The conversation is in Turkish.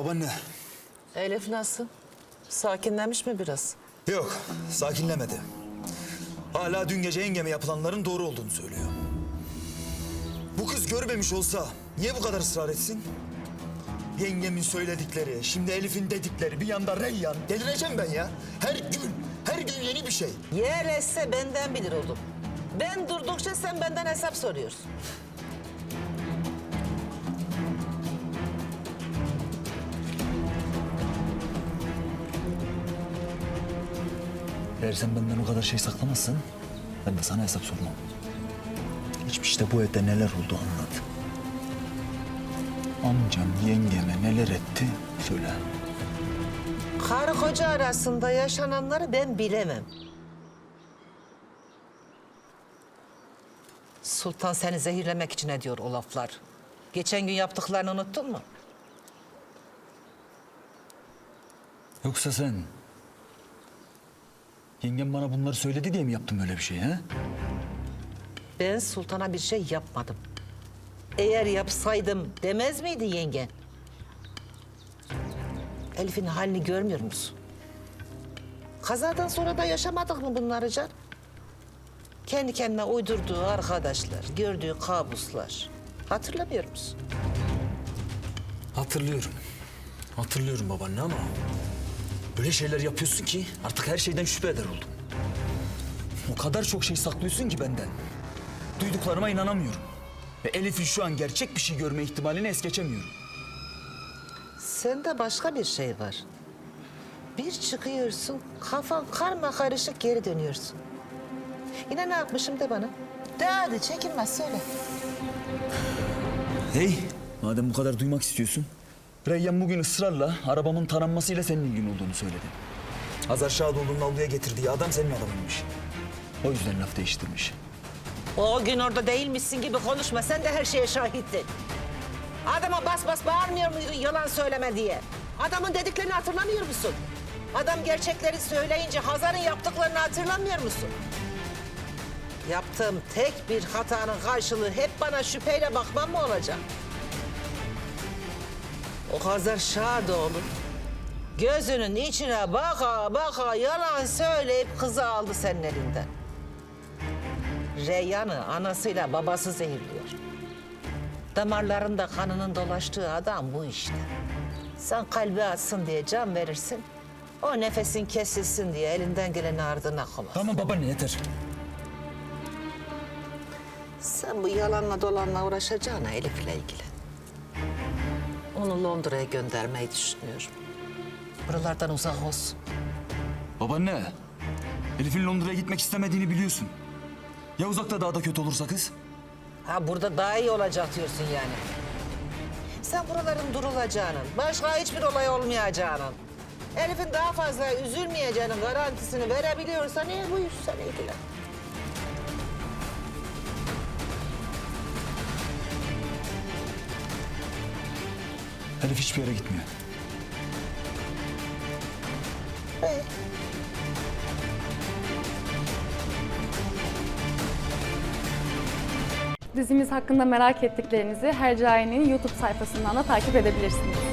Babaanne. Elif nasıl? Sakinlemiş mi biraz? Yok, sakinlemedi. Hala dün gece yengeme yapılanların doğru olduğunu söylüyor. Bu kız görmemiş olsa niye bu kadar ısrar etsin? Yengemin söyledikleri, şimdi Elif'in dedikleri, bir yanda Reyyan. Delireceğim ben ya. Her gün, her gün yeni bir şey. Yerleşse benden bilir oldum. Ben durdukça sen benden hesap soruyorsun. Eğer sen benden o kadar şey saklamazsın, ben de sana hesap sormam. Geçmişte bu evde neler oldu anlat. Amcam yengeme neler etti söyle. Karı koca arasında yaşananları ben bilemem. Sultan seni zehirlemek için ediyor o laflar. Geçen gün yaptıklarını unuttun mu? Yoksa sen... Yengem bana bunları söyledi diye mi yaptın böyle bir şey ha? Ben sultana bir şey yapmadım. Eğer yapsaydım demez miydi yengen? Elif'in halini görmüyor musun? Kazadan sonra da yaşamadık mı bunları Can? Kendi kendine uydurduğu arkadaşlar, gördüğü kabuslar. Hatırlamıyor musun? Hatırlıyorum. Hatırlıyorum babaanne ama... Öyle şeyler yapıyorsun ki artık her şeyden şüphe eder oldum. O kadar çok şey saklıyorsun ki benden. Duyduklarıma inanamıyorum. Ve Elif'in şu an gerçek bir şey görme ihtimalini es geçemiyorum. Sende başka bir şey var. Bir çıkıyorsun, kafan karma karışık geri dönüyorsun. Yine ne yapmışım de bana. De hadi çekinme söyle. Hey, madem bu kadar duymak istiyorsun. Reyyan bugün ısrarla arabamın taranmasıyla senin ilgin olduğunu söyledi. Hazar Şadoğlu'nun avluya getirdiği adam senin adamıymış. O yüzden laf değiştirmiş. O gün orada değilmişsin gibi konuşma. Sen de her şeye şahittin. Adama bas bas bağırmıyor muydun yalan söyleme diye? Adamın dediklerini hatırlamıyor musun? Adam gerçekleri söyleyince Hazar'ın yaptıklarını hatırlamıyor musun? Yaptığım tek bir hatanın karşılığı hep bana şüpheyle bakmam mı olacak? O Hazar Şadoğlu gözünün içine baka baka yalan söyleyip kızı aldı senin elinden. Reyyan'ı anasıyla babası zehirliyor. Damarlarında kanının dolaştığı adam bu işte. Sen kalbi atsın diye can verirsin. O nefesin kesilsin diye elinden geleni ardına koymaz. Tamam babaanne yeter. Sen bu yalanla dolanla uğraşacağına Elif'le ilgili. Onu Londra'ya göndermeyi düşünüyorum. Buralardan uzak olsun. Babaanne, Elif'in Londra'ya gitmek istemediğini biliyorsun. Ya uzakta daha da kötü olursa kız? Ha burada daha iyi olacak diyorsun yani. Sen buraların durulacağının, başka hiçbir olay olmayacağının, Elif'in daha fazla üzülmeyeceğinin garantisini verebiliyorsa niye buyur sen ilgilen. Elif hiçbir yere gitmiyor. Dizimiz hakkında merak ettiklerinizi Hercai'nin YouTube sayfasından da takip edebilirsiniz.